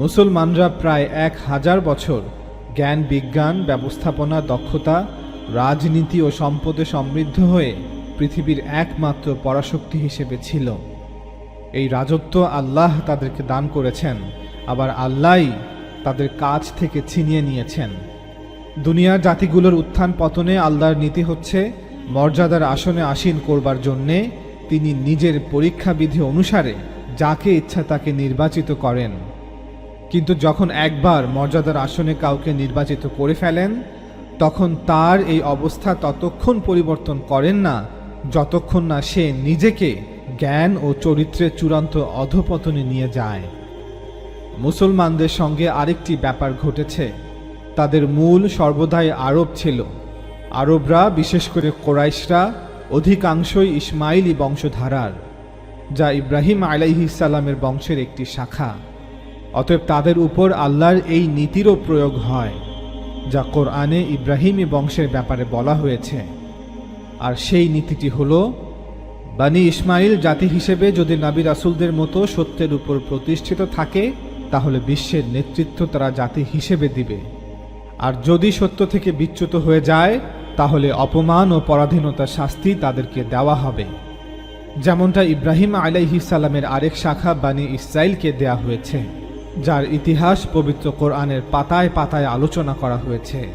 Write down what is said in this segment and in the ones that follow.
মুসলমানরা প্রায় এক হাজার বছর জ্ঞান, বিজ্ঞান, ব্যবস্থাপনা, দক্ষতা, রাজনীতি ও সম্পদে সমৃদ্ধ হয়ে পৃথিবীর একমাত্র পরাশক্তি হিসেবে ছিল। এই রাজত্ব আল্লাহ তাদেরকে দান করেছেন, আবার আল্লাহই তাদের কাছ থেকে ছিনিয়ে নিয়েছেন। দুনিয়ার জাতিগুলোর উত্থান পতনে আল্লাহর নীতি হচ্ছে, মর্যাদার আসনে আসীন করবার জন্যে তিনি নিজের পরীক্ষা বিধি অনুসারে যাকে ইচ্ছা তাকে নির্বাচিত করেন। কিন্তু যখন একবার মর্যাদার আসনে কাউকে নির্বাচিত করে ফেলেন, তখন তার এই অবস্থা ততক্ষণ পরিবর্তন করেন না, যতক্ষণ না সে নিজেকে জ্ঞান ও চরিত্রের চূড়ান্ত অধপতনে নিয়ে যায়। মুসলমানদের সঙ্গে আরেকটি ব্যাপার ঘটেছে। তাদের মূল সর্বদাই আরব ছিল। আরবরা, বিশেষ করে কোরাইশরা, অধিকাংশই ইসমাইলি বংশধারার, যা ইব্রাহিম আলাইহিসাল্লামের বংশের একটি শাখা। অতএব তাদের উপর আল্লাহর এই নীতিরও প্রয়োগ হয়, যা কোরআনে ইব্রাহিমী বংশের ব্যাপারে বলা হয়েছে। আর সেই নীতিটি হল, বানি ইসমাইল জাতি হিসেবে যদি নাবি রাসুলদের মতো সত্যের উপর প্রতিষ্ঠিত থাকে, তাহলে বিশ্বের নেতৃত্ব তারা জাতি হিসেবে দিবে। আর যদি সত্য থেকে বিচ্যুত হয়ে যায়, তাহলে অপমান ও পরাধীনতার শাস্তি তাদেরকে দেওয়া হবে। যেমনটা ইব্রাহিম আলাইহিসাল্লামের আরেক শাখা বানি ইসরায়েলকে দেয়া হয়েছে। যার ইতিহাস পবিত্র কোরআনের পাতায় পাতায় আলোচনা করা হয়েছে।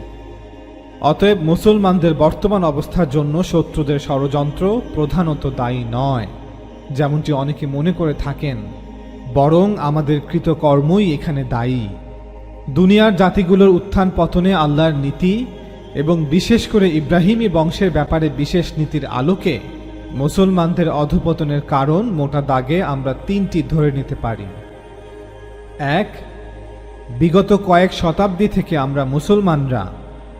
অতএব মুসলমানদের বর্তমান অবস্থার জন্য শত্রুদের ষড়যন্ত্র প্রধানত দায়ী নয়। যেমনটি অনেকে মনে করে থাকেন, বরং আমাদের কৃতকর্মই এখানে দায়ী। দুনিয়ার জাতিগুলোর উত্থান পতনে আল্লাহর নীতি এবং বিশেষ করে ইব্রাহিমী বংশের ব্যাপারে বিশেষ নীতির আলোকে মুসলমানদের অধপতনের কারণ মোটা দাগে আমরা তিনটি ধরে নিতে পারি। এক, বিগত কয়েক শতাব্দী থেকে আমরা মুসলমানরা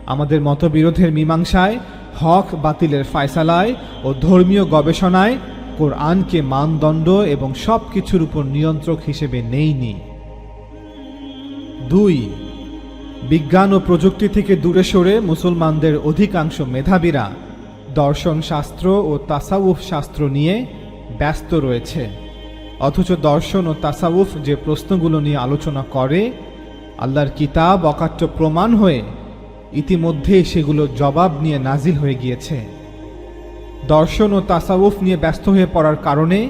আমাদের মতবিরোধের মীমাংসায়, হক বাতিলের ফায়সালায় ও ধর্মীয় গবেষণায় কোরআনকে মানদণ্ড এবং সব কিছুর উপর নিয়ন্ত্রক হিসেবে নেইনি। দুই, বিজ্ঞান ও প্রযুক্তি থেকে দূরে সরে মুসলমানদের অধিকাংশ মেধাবীরা দর্শন শাস্ত্র ও তাসাউফ শাস্ত্র নিয়ে ব্যস্ত রয়েছে। অথচ দর্শন ও তাসাউফ যে প্রশ্নগুলো নিয়ে আলোচনা করে, আল্লাহর কিতাব অকাট্য প্রমাণ হয়ে ইতিমধ্যে সেগুলো জবাব নিয়ে নাজিল হয়ে গিয়েছে। দর্শন ও তাসাউফ নিয়ে ব্যস্ত হয়ে পড়ার কারণে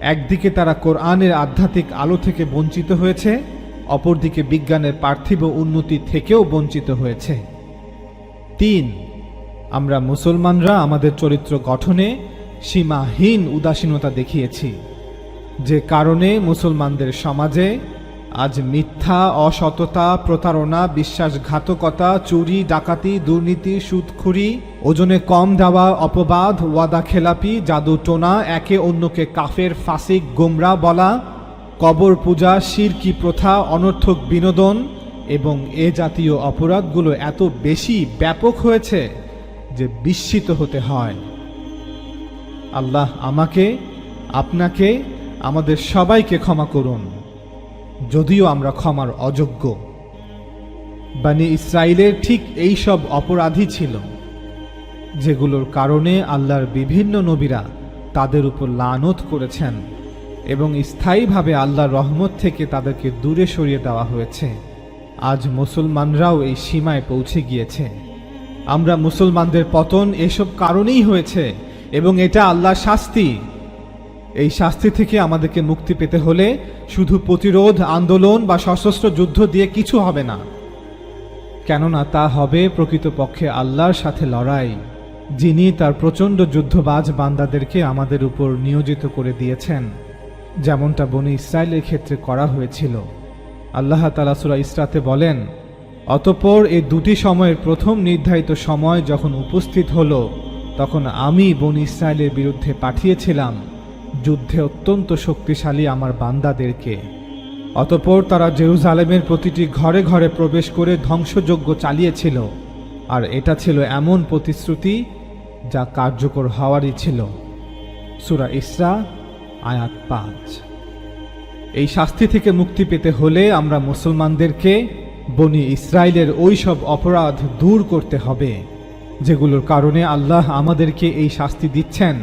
একদিকে তারা কোরআনের আধ্যাত্মিক আলো থেকে বঞ্চিত হয়েছে, অপরদিকে বিজ্ঞানের পার্থিব উন্নতি থেকেও বঞ্চিত হয়েছে। তিন, আমরা মুসলমানরা আমাদের চরিত্র গঠনে সীমাহীন উদাসীনতা দেখিয়েছি। যে কারণে মুসলমানদের সমাজে আজ মিথ্যা, অসততা, প্রতারণা, বিশ্বাসঘাতকতা, চুরি, ডাকাতি, দুর্নীতি, সুদখুরি, ওজনে কম দেওয়া, অপবাদ, ওয়াদা খেলাপি, জাদু টোনা, একে অন্যকে কাফের, ফাসিক, গোমরা বলা, কবর পূজা শিরকি প্রথা, অনর্থক বিনোদন এবং এ জাতীয় অপরাধগুলো এত বেশি ব্যাপক হয়েছে যে বিস্মিত হতে হয়। আল্লাহ আমাকে, আপনাকে আমাদের সবাইকে ক্ষমা করুন। যদিও আমরা ক্ষমার অযোগ্য। বানি ইসরায়েলের ঠিক এই সব অপরাধী ছিল, যেগুলোর কারণে আল্লাহর বিভিন্ন নবীরা তাদের উপর লানত করেছেন এবং স্থায়ীভাবে আল্লাহর রহমত থেকে তাদেরকে দূরে সরিয়ে দেওয়া হয়েছে। আজ মুসলমানরাও এই সীমায় পৌঁছে গিয়েছে। আমরা মুসলমানদের পতন এসব কারণেই হয়েছে এবং এটা আল্লাহর শাস্তি। এই শাস্তি থেকে আমাদেরকে মুক্তি পেতে হলে শুধু প্রতিরোধ, আন্দোলন বা সশস্ত্র যুদ্ধ দিয়ে কিছু হবে না। কেননা তা হবে প্রকৃতপক্ষে আল্লাহর সাথে লড়াই, যিনি তার প্রচণ্ড যুদ্ধবাজ বান্দাদেরকে আমাদের উপর নিয়োজিত করে দিয়েছেন। যেমনটা বনি ইসরায়েলের ক্ষেত্রে করা হয়েছিল। আল্লাহ তালা সুরা ইসরাতে বলেন, অতপর এই দুটি সময়ের প্রথম নির্ধারিত সময় যখন উপস্থিত হলো, তখন আমি বনি ইসরায়েলের বিরুদ্ধে পাঠিয়েছিলাম যুদ্ধে অত্যন্ত শক্তিশালী আমার বান্দাদেরকে। অতপর তারা জেরুজালেমের প্রতিটি ঘরে ঘরে প্রবেশ করে ধ্বংসযজ্ঞ চালিয়েছিল, আর এটা ছিল এমন প্রতিশ্রুতি যা কার্যকর হওয়ারই ছিল। সুরা ইসরা, আয়াত পাঁচ। এই শাস্তি থেকে মুক্তি পেতে হলে আমরা মুসলমানদেরকে, বনি ইসরায়েলের ওই সব অপরাধ দূর করতে হবে, যেগুলোর কারণে আল্লাহ আমাদেরকে এই শাস্তি দিচ্ছেন।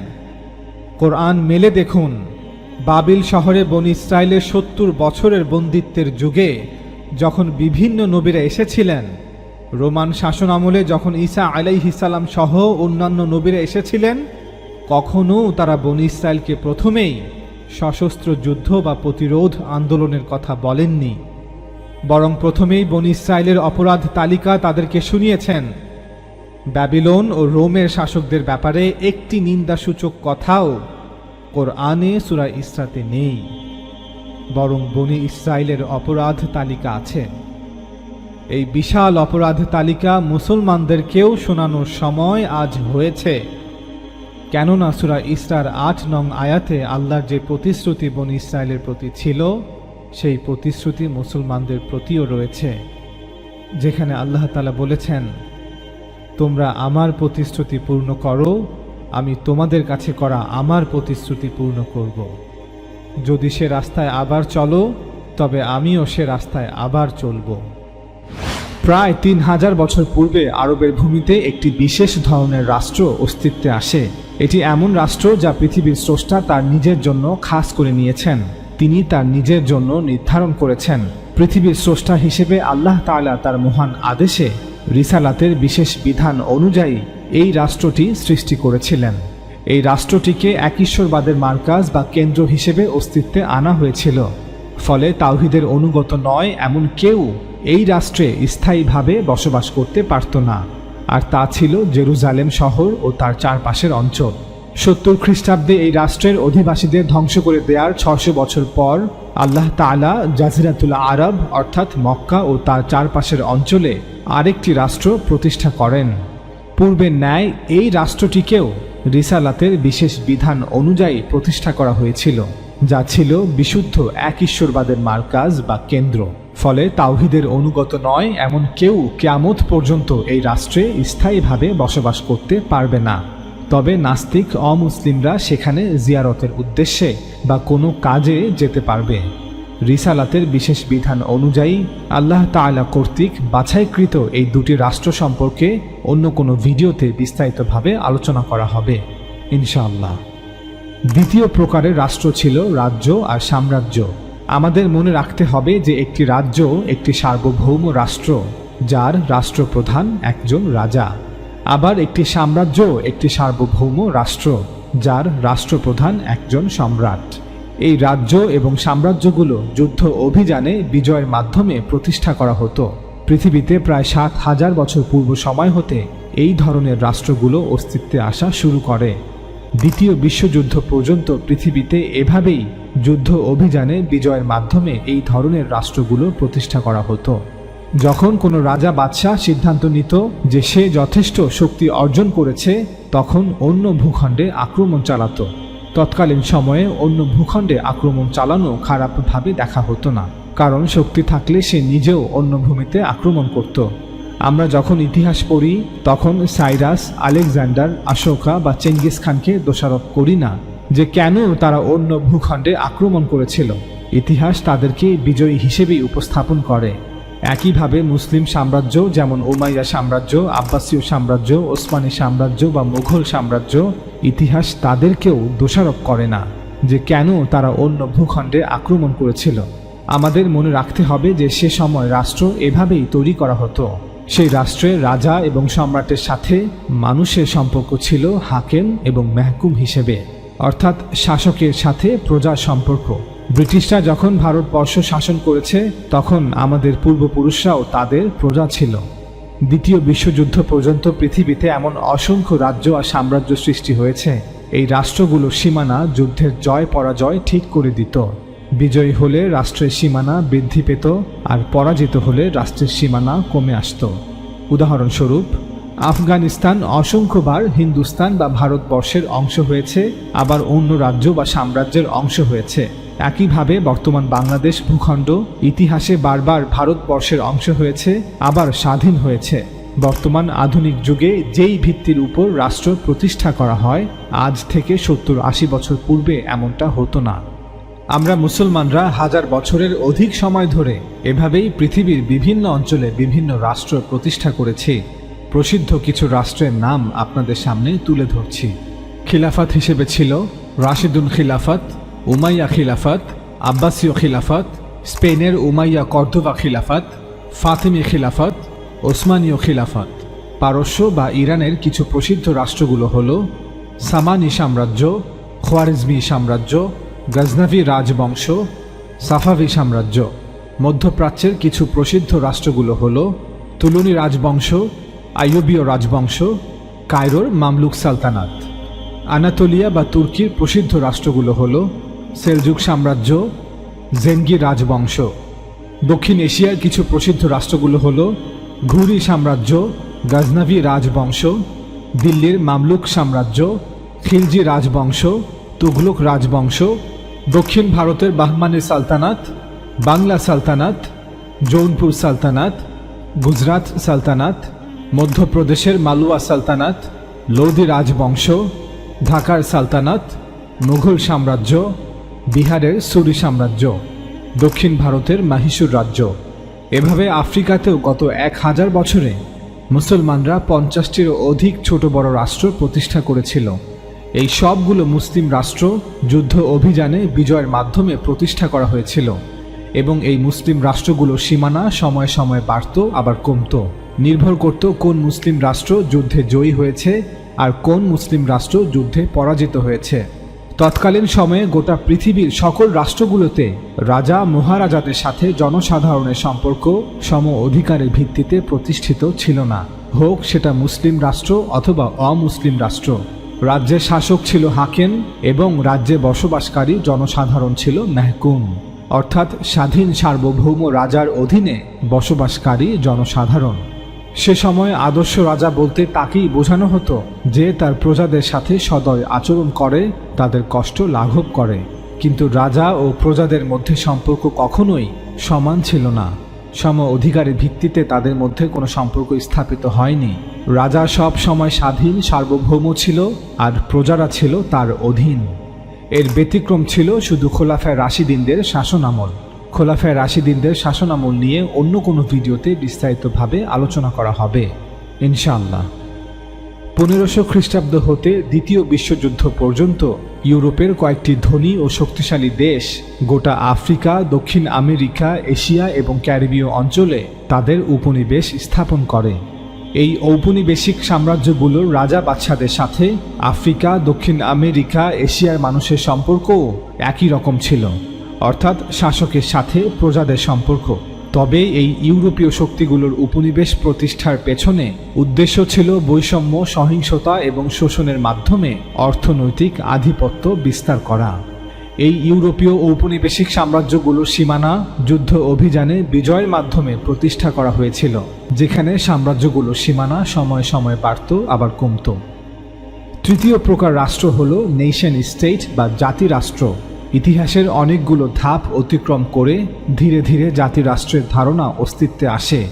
কোরআন মেলে দেখুন। বাবিল শহরে বনি ইসরায়েলের সত্তর বছরের বন্দিত্বের যুগে যখন বিভিন্ন নবীরা এসেছিলেন, রোমান শাসন আমলে যখন ঈসা আলাইহিসাল্লাম সহ অন্যান্য নবীরা এসেছিলেন কখনও তারা বনি ইসরায়েলকে প্রথমেই সশস্ত্র যুদ্ধ বা প্রতিরোধ আন্দোলনের কথা বলেননি। বরং প্রথমেই বনি ইসরায়েলের অপরাধ তালিকা তাদেরকে শুনিয়েছেন। ব্যাবিলন ও রোমের শাসকদের ব্যাপারে একটি নিন্দাসূচক কথাও কোরআনে সুরা ইসরাতে নেই, বরং বনি ইসরায়েলের অপরাধ তালিকা আছে। এই বিশাল অপরাধ তালিকা মুসলমানদেরকেও শোনানোর সময় আজ হয়েছে। কেননা সুরা ইসরার আট নং আয়াতে আল্লাহর যে প্রতিশ্রুতি বনি ইসরায়েলের প্রতি ছিল, সেই প্রতিশ্রুতি মুসলমানদের প্রতিও রয়েছে। যেখানে আল্লাহ তালা বলেছেন, তোমরা আমার প্রতিশ্রুতি পূর্ণ করো আমি তোমাদের কাছে করা আমার প্রতিশ্রুতি পূর্ণ করব। যদি সে রাস্তায় আবার চলো, তবে আমিও সে রাস্তায় আবার চলব। প্রায় তিন হাজার বছর পূর্বে আরবের ভূমিতে একটি বিশেষ ধরনের রাষ্ট্র অস্তিত্বে আসে। এটি এমন রাষ্ট্র যা পৃথিবীর স্রষ্টা তার নিজের জন্য খাস করে নিয়েছেন। তিনি তার নিজের জন্য নির্ধারণ করেছেন। পৃথিবীর স্রষ্টা হিসেবে আল্লাহ তাআলা তার মহান আদেশে রিসালাতের বিশেষ বিধান অনুযায়ী এই রাষ্ট্রটি সৃষ্টি করেছিলেন। এই রাষ্ট্রটিকে একঈশ্বরবাদের মার্কাজ বা কেন্দ্র হিসেবে অস্তিত্বে আনা হয়েছিল। ফলে তাওহিদের অনুগত নয়, এমন কেউ এই রাষ্ট্রে স্থায়ীভাবে বসবাস করতে পারত না। আর তা ছিল জেরুজালেম শহর ও তার চারপাশের অঞ্চল। সত্তর খ্রিস্টাব্দে এই রাষ্ট্রের অধিবাসীদের ধ্বংস করে দেওয়ার ছশো বছর পর আল্লাহ তাআলা জাজিরাতুল আরব, অর্থাৎ মক্কা ও তার চারপাশের অঞ্চলে আরেকটি রাষ্ট্র প্রতিষ্ঠা করেন। পূর্বের ন্যায় এই রাষ্ট্রটিকেও রিসালাতের বিশেষ বিধান অনুযায়ী প্রতিষ্ঠা করা হয়েছিল, যা ছিল বিশুদ্ধ এক ঈশ্বরবাদের মার্কাজ বা কেন্দ্র। ফলে তাওহিদের অনুগত নয়, এমন কেউ কেয়ামত পর্যন্ত এই রাষ্ট্রে স্থায়ীভাবে বসবাস করতে পারবে না। তবে নাস্তিক অমুসলিমরা সেখানে জিয়ারতের উদ্দেশ্যে বা কোনো কাজে যেতে পারবে। রিসালাতের বিশেষ বিধান অনুযায়ী আল্লাহ তাআলা কর্তৃক বাছাইকৃত এই দুটি রাষ্ট্র সম্পর্কে অন্য কোনো ভিডিওতে বিস্তারিতভাবে আলোচনা করা হবে, ইনশাআল্লাহ। দ্বিতীয় প্রকারের রাষ্ট্র ছিল রাজ্য আর সাম্রাজ্য। আমাদের মনে রাখতে হবে যে একটি রাজ্য একটি সার্বভৌম রাষ্ট্র, যার রাষ্ট্রপ্রধান একজন রাজা। আবার একটি সাম্রাজ্য একটি সার্বভৌম রাষ্ট্র, যার রাষ্ট্রপ্রধান একজন সম্রাট। এই রাজ্য এবং সাম্রাজ্যগুলো যুদ্ধ অভিযানে বিজয়ের মাধ্যমে প্রতিষ্ঠা করা হতো। পৃথিবীতে প্রায় সাত হাজার বছর পূর্ব সময় হতে এই ধরনের রাষ্ট্রগুলো অস্তিত্বে আসা শুরু করে। দ্বিতীয় বিশ্বযুদ্ধ পর্যন্ত পৃথিবীতে এভাবেই যুদ্ধ অভিযানে বিজয়ের মাধ্যমে এই ধরনের রাষ্ট্রগুলো প্রতিষ্ঠা করা হতো। যখন কোনো রাজা বাদশাহ সিদ্ধান্ত নিত যে সে যথেষ্ট শক্তি অর্জন করেছে, তখন অন্য ভূখণ্ডে আক্রমণ চালাতো। তৎকালীন সময়ে অন্য ভূখণ্ডে আক্রমণ চালানো খারাপভাবে দেখা হতো না, কারণ শক্তি থাকলে সে নিজেও অন্য ভূমিতে আক্রমণ করত। আমরা যখন ইতিহাস পড়ি, তখন সাইরাস, আলেকজান্ডার, আশোকা বা চেঙ্গিস খানকে দোষারোপ করি না যে কেন তারা অন্য ভূখণ্ডে আক্রমণ করেছিল। ইতিহাস তাদেরকে বিজয়ী হিসেবেই উপস্থাপন করে। একইভাবে মুসলিম সাম্রাজ্য যেমন ওমাইয়া সাম্রাজ্য, আব্বাসীয় সাম্রাজ্য, ওসমানী সাম্রাজ্য বা মুঘল সাম্রাজ্য, ইতিহাস তাদেরকেও দোষারোপ করে না যে কেন তারা অন্য ভূখণ্ডে আক্রমণ করেছিল। আমাদের মনে রাখতে হবে যে সে সময় রাষ্ট্র এভাবেই তৈরি করা হতো। সেই রাষ্ট্রে রাজা এবং সম্রাটের সাথে মানুষের সম্পর্ক ছিল হাকেম এবং মেহকুম হিসেবে। অর্থাৎ শাসকের সাথে প্রজার সম্পর্ক। ব্রিটিশরা যখন ভারতবর্ষ শাসন করেছে, তখন আমাদের পূর্বপুরুষরাও তাদের প্রজা ছিল। দ্বিতীয় বিশ্বযুদ্ধ পর্যন্ত পৃথিবীতে এমন অসংখ্য রাজ্য আর সাম্রাজ্য সৃষ্টি হয়েছে। এই রাষ্ট্রগুলোর সীমানা যুদ্ধের জয় পরাজয় ঠিক করে দিত। বিজয়ী হলে রাষ্ট্রের সীমানা বৃদ্ধি পেত, আর পরাজিত হলে রাষ্ট্রের সীমানা কমে আসত। উদাহরণস্বরূপ আফগানিস্তান অসংখ্যবার হিন্দুস্তান বা ভারতবর্ষের অংশ হয়েছে, আবার অন্য রাজ্য বা সাম্রাজ্যের অংশ হয়েছে। একইভাবে বর্তমান বাংলাদেশ ভূখণ্ড ইতিহাসে বারবার ভারতবর্ষের অংশ হয়েছে, আবার স্বাধীন হয়েছে। বর্তমান আধুনিক যুগে যেই ভিত্তির উপর রাষ্ট্র প্রতিষ্ঠা করা হয়, আজ থেকে সত্তর আশি বছর পূর্বে এমনটা হতো না। আমরা মুসলমানরা হাজার বছরের অধিক সময় ধরে এভাবেই পৃথিবীর বিভিন্ন অঞ্চলে বিভিন্ন রাষ্ট্র প্রতিষ্ঠা করেছি। প্রসিদ্ধ কিছু রাষ্ট্রের নাম আপনাদের সামনে তুলে ধরছি। খিলাফত হিসেবে ছিল রাশিদুল খিলাফত, উমাইয়া খিলাফত, আব্বাসীয় খিলাফত, স্পেনের উমাইয়া কর্দোবা খিলাফত, ফাতেমি খিলাফত, ওসমানীয় খিলাফত। পারস্য বা ইরানের কিছু প্রসিদ্ধ রাষ্ট্রগুলো হল সামানি সাম্রাজ্য, খোয়ারিজমি সাম্রাজ্য গজনভি রাজবংশ, সাফাভি সাম্রাজ্য। মধ্যপ্রাচ্যের কিছু প্রসিদ্ধ রাষ্ট্রগুলো হল তুলুনি রাজবংশ আইয়ুবীয় রাজবংশ, কায়রোর মামলুক সালতানাত। আনাতোলিয়া বা তুর্কির প্রসিদ্ধ রাষ্ট্রগুলো হল সেলজুক সাম্রাজ্য, জেনগি রাজবংশ। দক্ষিণ এশিয়ার কিছু প্রসিদ্ধ রাষ্ট্রগুলো হল ঘুরি সাম্রাজ্য, গাজনাভি রাজবংশ, দিল্লির মামলুক সাম্রাজ্য, খিলজি রাজবংশ, তুঘলক রাজবংশ, দক্ষিণ ভারতের বাহমানি সালতানাত, বাংলা সালতানাত, জৌনপুর সালতানাত, গুজরাট সালতানাত মধ্যপ্রদেশের মালুয়া সালতানাত, লোধি রাজবংশ, ঢাকার সালতানাত, মুঘল সাম্রাজ্য, বিহারের সুরি সাম্রাজ্য, দক্ষিণ ভারতের মাহিসুর রাজ্য। এভাবে আফ্রিকাতেও গত এক হাজার বছরে মুসলমানরা পঞ্চাশটিরও অধিক ছোট বড় রাষ্ট্র প্রতিষ্ঠা করেছিল। এই সবগুলো মুসলিম রাষ্ট্র যুদ্ধ অভিযানে বিজয়ের মাধ্যমে প্রতিষ্ঠা করা হয়েছিল এবং এই মুসলিম রাষ্ট্রগুলোর সীমানা সময়ে সময়ে বাড়ত, আবার কমতো। নির্ভর করত কোন মুসলিম রাষ্ট্র যুদ্ধে জয়ী হয়েছে আর কোন মুসলিম রাষ্ট্র যুদ্ধে পরাজিত হয়েছে। তৎকালীন সময়ে গোটা পৃথিবীর সকল রাষ্ট্রগুলোতে রাজা মহারাজাদের সাথে জনসাধারণের সম্পর্ক সম অধিকারের ভিত্তিতে প্রতিষ্ঠিত ছিল না। হোক সেটা মুসলিম রাষ্ট্র অথবা অমুসলিম রাষ্ট্র। রাজ্যের শাসক ছিল হাকেন এবং রাজ্যে বসবাসকারী জনসাধারণ ছিল মেহকুম। অর্থাৎ স্বাধীন সার্বভৌম রাজার অধীনে বসবাসকারী জনসাধারণ। সে সময় আদর্শ রাজা বলতে তাকেই বোঝানো হতো যে তার প্রজাদের সাথে সদয় আচরণ করে, তাদের কষ্ট লাঘব করে। কিন্তু রাজা ও প্রজাদের মধ্যে সম্পর্ক কখনোই সমান ছিল না। সম অধিকারের ভিত্তিতে তাদের মধ্যে কোনো সম্পর্ক স্থাপিত হয়নি। রাজা সব সময় স্বাধীন, সার্বভৌম ছিল আর প্রজারা ছিল তার অধীন। এর ব্যতিক্রম ছিল শুধু খোলাফায় রাশিদিনদের শাসনামল খোলাফায় রাশিদিনদের শাসনামল নিয়ে অন্য কোনো ভিডিওতে বিস্তারিতভাবে আলোচনা করা হবে, ইনশাআল্লাহ। পনেরোশো খ্রিস্টাব্দ হতে দ্বিতীয় বিশ্বযুদ্ধ পর্যন্ত ইউরোপের কয়েকটি ধনী ও শক্তিশালী দেশ গোটা আফ্রিকা, দক্ষিণ আমেরিকা, এশিয়া এবং ক্যারিবীয় অঞ্চলে তাদের উপনিবেশ স্থাপন করে। এই ঔপনিবেশিক সাম্রাজ্যগুলোর রাজা বাদশাদের সাথে আফ্রিকা, দক্ষিণ আমেরিকা, এশিয়ার মানুষের সম্পর্কও একই রকম ছিল। অর্থাৎ শাসকের সাথে প্রজাদের সম্পর্ক। তবে এই ইউরোপীয় শক্তিগুলোর উপনিবেশ প্রতিষ্ঠার পেছনে উদ্দেশ্য ছিল বৈষম্য, সহিংসতা এবং শোষণের মাধ্যমে অর্থনৈতিক আধিপত্য বিস্তার করা। এই ইউরোপীয় ঔপনিবেশিক সাম্রাজ্যগুলোর সীমানা যুদ্ধ অভিযানে বিজয়ের মাধ্যমে প্রতিষ্ঠা করা হয়েছিল, যেখানে সাম্রাজ্যগুলোর সীমানা সময় সময় বাড়ত, আবার কমত। তৃতীয় প্রকার রাষ্ট্র হল নেশন স্টেট বা জাতি রাষ্ট্র ইতিহাসের অনেকগুলো ধাপ অতিক্রম করে ধীরে ধীরে জাতিরাষ্ট্রের ধারণা অস্তিত্বে আসে।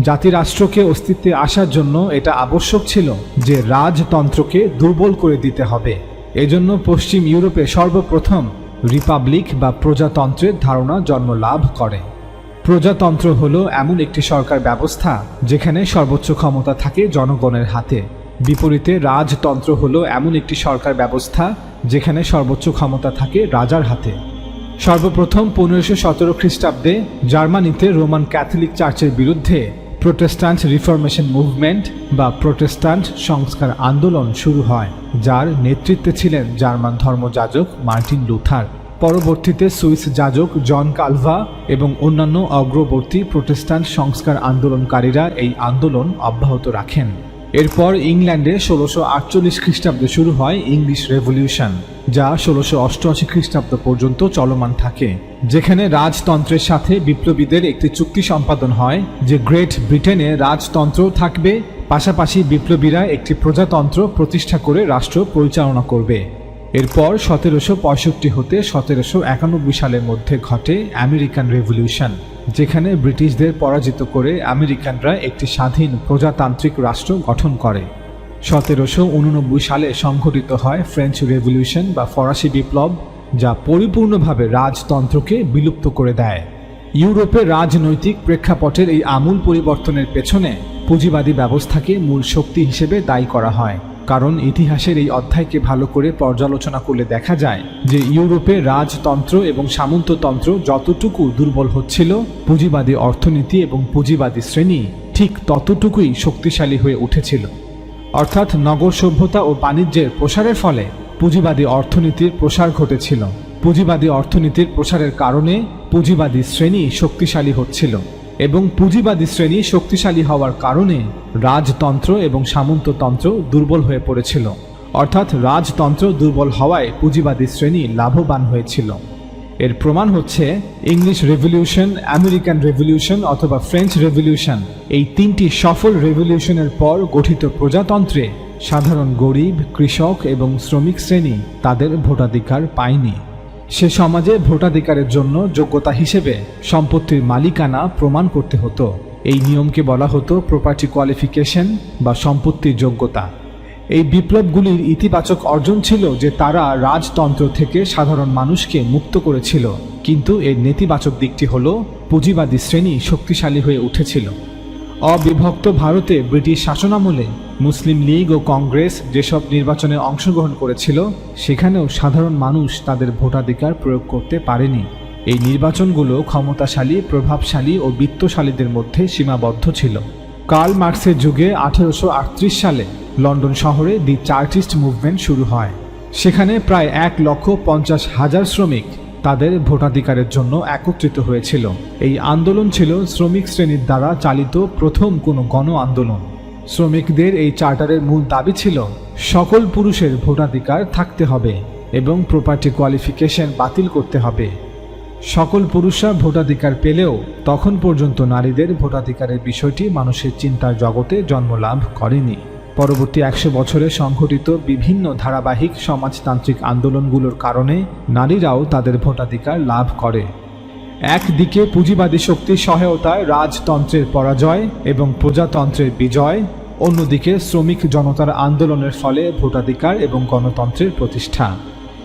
জাতিরাষ্ট্রকে অস্তিত্বে আসার জন্য এটা আবশ্যক ছিল যে রাজতন্ত্রকে দুর্বল করে দিতে হবে। এজন্য পশ্চিম ইউরোপে সর্বপ্রথম রিপাবলিক বা প্রজাতন্ত্রের ধারণা জন্ম লাভ করে। প্রজাতন্ত্র হলো এমন একটি সরকার ব্যবস্থা যেখানে সর্বোচ্চ ক্ষমতা থাকে জনগণের হাতে। বিপরীতে রাজতন্ত্র হলো এমন একটি সরকার ব্যবস্থা যেখানে সর্বোচ্চ ক্ষমতা থাকে রাজার হাতে। সর্বপ্রথম পনেরোশো সতেরো খ্রিস্টাব্দে জার্মানিতে রোমান ক্যাথলিক চার্চের বিরুদ্ধে প্রোটেস্ট্যান্ট রিফরমেশন মুভমেন্ট বা প্রোটেস্ট্যান্ট সংস্কার আন্দোলন শুরু হয়, যার নেতৃত্বে ছিলেন জার্মান ধর্মযাজক মার্টিন লুথার। পরবর্তীতে সুইস যাজক জন কালভা এবং অন্যান্য অগ্রবর্তী প্রোটেস্ট্যান্ট সংস্কার আন্দোলনকারীরা এই আন্দোলন অব্যাহত রাখেন। এরপর ইংল্যান্ডে ষোলোশো আটচল্লিশ খ্রিস্টাব্দে শুরু হয় ইংলিশ রেভলিউশন, যা ষোলোশো অষ্টআশি খ্রিস্টাব্দ পর্যন্ত চলমান থাকে, যেখানে রাজতন্ত্রের সাথে বিপ্লবীদের একটি চুক্তি সম্পাদন হয় যে গ্রেট ব্রিটেনে রাজতন্ত্র থাকবে, পাশাপাশি বিপ্লবীরা একটি প্রজাতন্ত্র প্রতিষ্ঠা করে রাষ্ট্র পরিচালনা করবে। এরপর সতেরোশো পঁয়ষট্টি হতে সতেরোশো একানব্বই সালের মধ্যে ঘটে আমেরিকান রেভলিউশন, যেখানে ব্রিটিশদের পরাজিত করে আমেরিকানরা একটি স্বাধীন প্রজাতান্ত্রিক রাষ্ট্র গঠন করে। সতেরোশো উননব্বই সালে সংঘটিত হয় ফ্রেঞ্চ রেভলিউশন বা ফরাসি বিপ্লব, যা পরিপূর্ণভাবে রাজতন্ত্রকে বিলুপ্ত করে দেয়। ইউরোপে রাজনৈতিক প্রেক্ষাপটের এই আমূল পরিবর্তনের পেছনে পুঁজিবাদী ব্যবস্থাকে মূল শক্তি হিসেবে দায়ী করা হয়। কারণ ইতিহাসের এই অধ্যায়কে ভালো করে পর্যালোচনা করলে দেখা যায় যে ইউরোপে রাজতন্ত্র এবং সামন্ততন্ত্র যতটুকু দুর্বল হচ্ছিল, পুঁজিবাদী অর্থনীতি এবং পুঁজিবাদী শ্রেণি ঠিক ততটুকুই শক্তিশালী হয়ে উঠেছিল। অর্থাৎ নগর সভ্যতা ও বাণিজ্যের প্রসারের ফলে পুঁজিবাদী অর্থনীতির প্রসার ঘটেছিল। পুঁজিবাদী অর্থনীতির প্রসারের কারণে পুঁজিবাদী শ্রেণি শক্তিশালী হচ্ছিল। এবং পুঁজিবাদী শ্রেণি শক্তিশালী হওয়ার কারণে রাজতন্ত্র এবং সামন্ততন্ত্র দুর্বল হয়ে পড়েছিল। অর্থাৎ রাজতন্ত্র দুর্বল হওয়ায় পুঁজিবাদী শ্রেণি লাভবান হয়েছিল। এর প্রমাণ হচ্ছে ইংলিশ রেভলিউশন, আমেরিকান রেভলিউশন অথবা ফ্রেঞ্চ রেভলিউশন। এই তিনটি সফল রেভলিউশনের পর গঠিত প্রজাতন্ত্রে সাধারণ গরিব, কৃষক এবং শ্রমিক শ্রেণি তাদের ভোটাধিকার পায়নি। সে সমাজে ভোটাধিকারের জন্য যোগ্যতা হিসেবে সম্পত্তির মালিকানা প্রমাণ করতে হতো। এই নিয়মকে বলা হতো প্রপার্টি কোয়ালিফিকেশন বা সম্পত্তির যোগ্যতা। এই বিপ্লবগুলির ইতিবাচক অর্জন ছিল যে তারা রাজতন্ত্র থেকে সাধারণ মানুষকে মুক্ত করেছিল। কিন্তু এর নেতিবাচক দিকটি হল পুঁজিবাদী শ্রেণি শক্তিশালী হয়ে উঠেছিল। অবিভক্ত ভারতে ব্রিটিশ শাসনামলে মুসলিম লীগ ও কংগ্রেস যেসব নির্বাচনে অংশগ্রহণ করেছিল, সেখানেও সাধারণ মানুষ তাদের ভোটাধিকার প্রয়োগ করতে পারেনি। এই নির্বাচনগুলো ক্ষমতাশালী, প্রভাবশালী ও বিত্তশালীদের মধ্যে সীমাবদ্ধ ছিল। কার্ল মার্কসের যুগে আঠেরোশো আটত্রিশ সালে লন্ডন শহরে দি চার্টিস্ট মুভমেন্ট শুরু হয়। সেখানে প্রায় এক লক্ষ পঞ্চাশ হাজার শ্রমিক তাদের ভোটাধিকারের জন্য একত্রিত হয়েছিল। এই আন্দোলন ছিল শ্রমিক শ্রেণির দ্বারা চালিত প্রথম কোনো গণ আন্দোলন। শ্রমিকদের এই চার্টারের মূল দাবি ছিল, সকল পুরুষের ভোটাধিকার থাকতে হবে এবং প্রপার্টি কোয়ালিফিকেশন বাতিল করতে হবে। সকল পুরুষরা ভোটাধিকার পেলেও তখন পর্যন্ত নারীদের ভোটাধিকারের বিষয়টি মানুষের চিন্তার জগতে জন্ম লাভ করেনি। পরবর্তী একশো বছরে সংঘটিত বিভিন্ন ধারাবাহিক সমাজতান্ত্রিক আন্দোলনগুলোর কারণে নারীরাও তাদের ভোটাধিকার লাভ করে। একদিকে পুঁজিবাদী শক্তির সহায়তায় রাজতন্ত্রের পরাজয় এবং প্রজাতন্ত্রের বিজয়, অন্যদিকে শ্রমিক জনতার আন্দোলনের ফলে ভোটাধিকার এবং গণতন্ত্রের প্রতিষ্ঠা।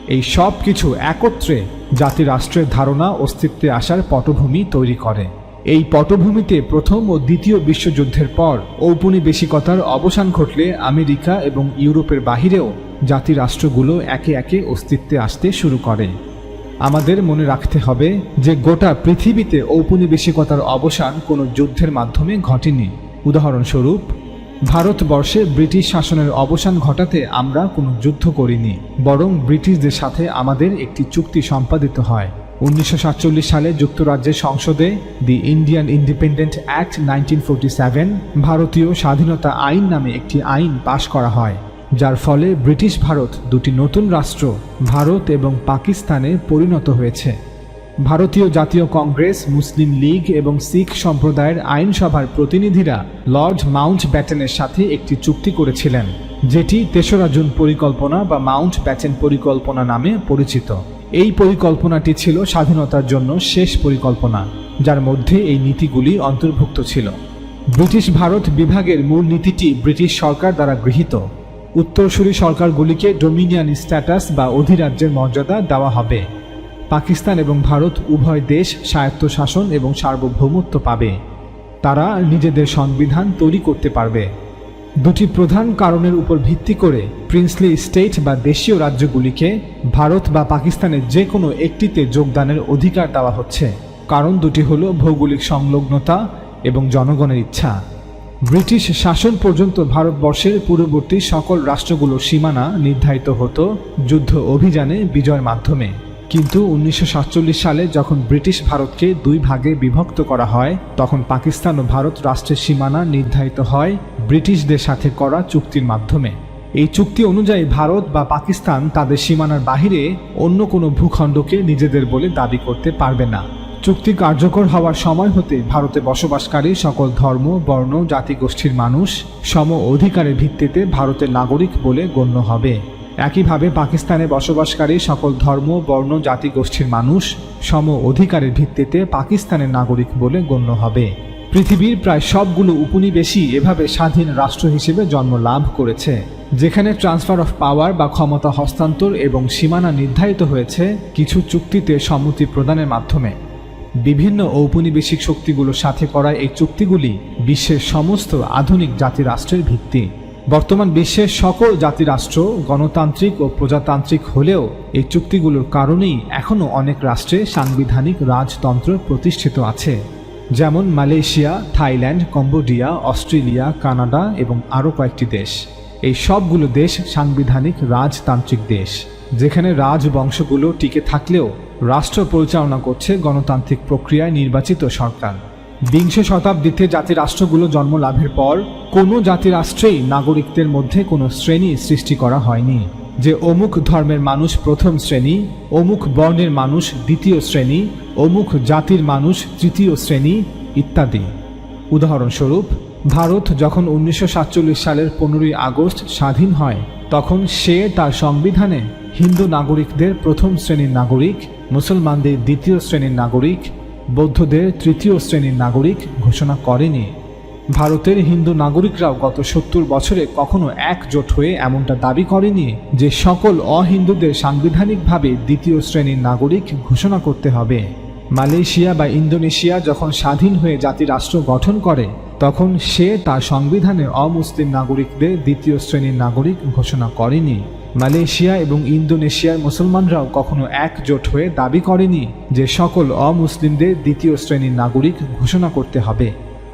এই সব কিছু একত্রে জাতিরাষ্ট্রের ধারণা অস্তিত্বে আসার পটভূমি তৈরি করে। এই পটভূমিতে প্রথম ও দ্বিতীয় বিশ্বযুদ্ধের পর ঔপনিবেশিকতার অবসান ঘটলে আমেরিকা এবং ইউরোপের বাহিরেও জাতিরাষ্ট্রগুলো একে একে অস্তিত্বে আসতে শুরু করে। আমাদের মনে রাখতে হবে যে গোটা পৃথিবীতে ঔপনিবেশিকতার অবসান কোনো যুদ্ধের মাধ্যমে ঘটেনি। উদাহরণস্বরূপ, ভারতবর্ষে ব্রিটিশ শাসনের অবসান ঘটাতে আমরা কোনো যুদ্ধ করিনি, বরং ব্রিটিশদের সাথে আমাদের একটি চুক্তি সম্পাদিত হয়। উনিশশো সাতচল্লিশ সালে যুক্তরাজ্যের সংসদে the Indian independent act nineteen ভারতীয় স্বাধীনতা আইন নামে একটি আইন পাশ করা হয়, যার ফলে ব্রিটিশ ভারত দুটি নতুন রাষ্ট্র, ভারত এবং পাকিস্তানে পরিণত হয়েছে। ভারতীয় জাতীয় কংগ্রেস, মুসলিম লীগ এবং শিখ সম্প্রদায়ের আইনসভার প্রতিনিধিরা লর্ড মাউন্ট ব্যাটেনের সাথে একটি চুক্তি করেছিলেন, যেটি তেসরা জুন পরিকল্পনা বা মাউন্ট ব্যাটেন পরিকল্পনা নামে পরিচিত। এই পরিকল্পনাটি ছিল স্বাধীনতার জন্য শেষ পরিকল্পনা, যার মধ্যে এই নীতিগুলি অন্তর্ভুক্ত ছিল। ব্রিটিশ ভারত বিভাগের মূল নীতিটি ব্রিটিশ সরকার দ্বারা গৃহীত। উত্তরসূরি সরকারগুলিকে ডোমিনিয়ান স্ট্যাটাস বা অধিরাজ্যের মর্যাদা দেওয়া হবে। পাকিস্তান এবং ভারত উভয় দেশ স্বায়ত্তশাসন এবং সার্বভৌমত্ব পাবে। তারা নিজেদের সংবিধান তৈরি করতে পারবে। দুটি প্রধান কারণের উপর ভিত্তি করে প্রিন্সলি স্টেট বা দেশীয় রাজ্যগুলিকে ভারত বা পাকিস্তানের যে কোনো একটিতে যোগদানের অধিকার দেওয়া হচ্ছে। কারণ দুটি হল ভৌগোলিক সংলগ্নতা এবং জনগণের ইচ্ছা। ব্রিটিশ শাসন পর্যন্ত ভারতবর্ষের পূর্ববর্তী সকল রাষ্ট্রগুলোর সীমানা নির্ধারিত হতো যুদ্ধ অভিযানে বিজয়ের মাধ্যমে। কিন্তু উনিশশো সাতচল্লিশ সালে যখন ব্রিটিশ ভারতকে দুই ভাগে বিভক্ত করা হয়, তখন পাকিস্তান ও ভারত রাষ্ট্রের সীমানা নির্ধারিত হয় ব্রিটিশদের সাথে করা চুক্তির মাধ্যমে। এই চুক্তি অনুযায়ী ভারত বা পাকিস্তান তাদের সীমানার বাহিরে অন্য কোনো ভূখণ্ডকে নিজেদের বলে দাবি করতে পারবে না। চুক্তি কার্যকর হওয়ার সময় হতে ভারতে বসবাসকারী সকল ধর্ম, বর্ণ, জাতিগোষ্ঠীর মানুষ সম অধিকারের ভিত্তিতে ভারতের নাগরিক বলে গণ্য হবে। একইভাবে পাকিস্তানে বসবাসকারী সকল ধর্ম, বর্ণ জাতিগোষ্ঠীর মানুষ সম অধিকারের ভিত্তিতে পাকিস্তানের নাগরিক বলে গণ্য হবে। পৃথিবীর প্রায় সবগুলো উপনিবেশই এভাবে স্বাধীন রাষ্ট্র হিসেবে জন্ম লাভ করেছে, যেখানে ট্রান্সফার অফ পাওয়ার বা ক্ষমতা হস্তান্তর এবং সীমানা নির্ধারিত হয়েছে কিছু চুক্তিতে সম্মতি প্রদানের মাধ্যমে। বিভিন্ন ঔপনিবেশিক শক্তিগুলোর সাথে করা এই চুক্তিগুলি বিশ্বের সমস্ত আধুনিক জাতিরাষ্ট্রের ভিত্তি। বর্তমান বিশ্বের সকল জাতিরাষ্ট্র গণতান্ত্রিক ও প্রজাতান্ত্রিক হলেও এই চুক্তিগুলোর কারণেই এখনও অনেক রাষ্ট্রে সাংবিধানিক রাজতন্ত্র প্রতিষ্ঠিত আছে। যেমন Malaysia, Thailand, Cambodia, Australia, Canada এবং আরও কয়েকটি দেশ। এই সবগুলো দেশ সাংবিধানিক রাজতান্ত্রিক দেশ, যেখানে রাজবংশগুলো টিকে থাকলেও রাষ্ট্র পরিচালনা করছে গণতান্ত্রিক প্রক্রিয়ায় নির্বাচিত সরকার। বিংশ শতাব্দীতে জাতিরাষ্ট্রগুলো জন্ম লাভের পর, কোনো জাতিরাষ্ট্রেই নাগরিকদের মধ্যে কোনো শ্রেণি সৃষ্টি করা হয়নি। যে অমুক ধর্মের মানুষ প্রথম শ্রেণি, অমুক বর্ণের মানুষ দ্বিতীয় শ্রেণি, অমুক জাতির মানুষ তৃতীয় শ্রেণি ইত্যাদি। উদাহরণস্বরূপ, ভারত যখন উনিশশো সাতচল্লিশ সালের পনেরোই আগস্ট স্বাধীন হয়, তখন সে তার সংবিধানে হিন্দু নাগরিকদের প্রথম শ্রেণির নাগরিক, মুসলমানদের দ্বিতীয় শ্রেণির নাগরিক বৌদ্ধদের তৃতীয় শ্রেণির নাগরিক ঘোষণা করেনি। ভারতের হিন্দু নাগরিকরাও গত সত্তর বছরে কখনো একজোট হয়ে এমনটা দাবি করেনি যে সকল অহিন্দুদের সাংবিধানিকভাবে দ্বিতীয় শ্রেণির নাগরিক ঘোষণা করতে হবে। মালয়েশিয়া বা ইন্দোনেশিয়া যখন স্বাধীন হয়ে জাতিরাষ্ট্র গঠন করে, তখন সে তার সংবিধানে অমুসলিম নাগরিকদের দ্বিতীয় শ্রেণির নাগরিক ঘোষণা করেনি। মালয়েশিয়া এবং ইন্দোনেশিয়ার মুসলমানরাও কখনো একজোট হয়ে দাবি করেনি যে সকল অমুসলিমদের দ্বিতীয় শ্রেণির নাগরিক ঘোষণা করতে হবে।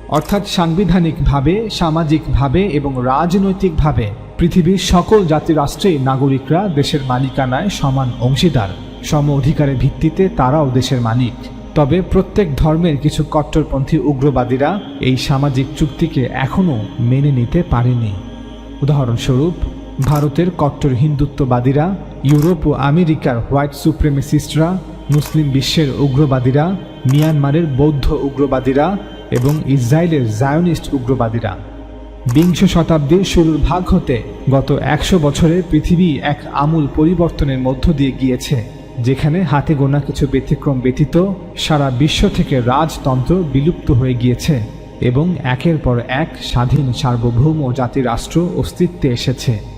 অর্থাৎ সাংবিধানিকভাবে, সামাজিকভাবে এবং রাজনৈতিকভাবে পৃথিবীর সকল জাতিরাষ্ট্রেই নাগরিকরা দেশের মালিকানায় সমান অংশীদার। সম অধিকারের ভিত্তিতে তারাও দেশের মালিক। তবে প্রত্যেক ধর্মের কিছু কট্টরপন্থী উগ্রবাদীরা এই সামাজিক চুক্তিকে এখনও মেনে নিতে পারেনি। উদাহরণস্বরূপ ভারতের কট্টর হিন্দুত্ববাদীরা, ইউরোপ ও আমেরিকার হোয়াইট সুপ্রেমেসিস্টরা, মুসলিম বিশ্বের উগ্রবাদীরা, মিয়ানমারের বৌদ্ধ উগ্রবাদীরা এবং ইসরায়েলের জায়নিস্ট উগ্রবাদীরা। বিংশ শতাব্দীর শুরুর ভাগ হতে গত একশো বছরে পৃথিবী এক আমূল পরিবর্তনের মধ্য দিয়ে গিয়েছে, যেখানে হাতে গোনা কিছু ব্যতিক্রম ব্যতীত সারা বিশ্ব থেকে রাজতন্ত্র বিলুপ্ত হয়ে গিয়েছে এবং একের পর এক স্বাধীন সার্বভৌম জাতিরাষ্ট্র অস্তিত্বে এসেছে।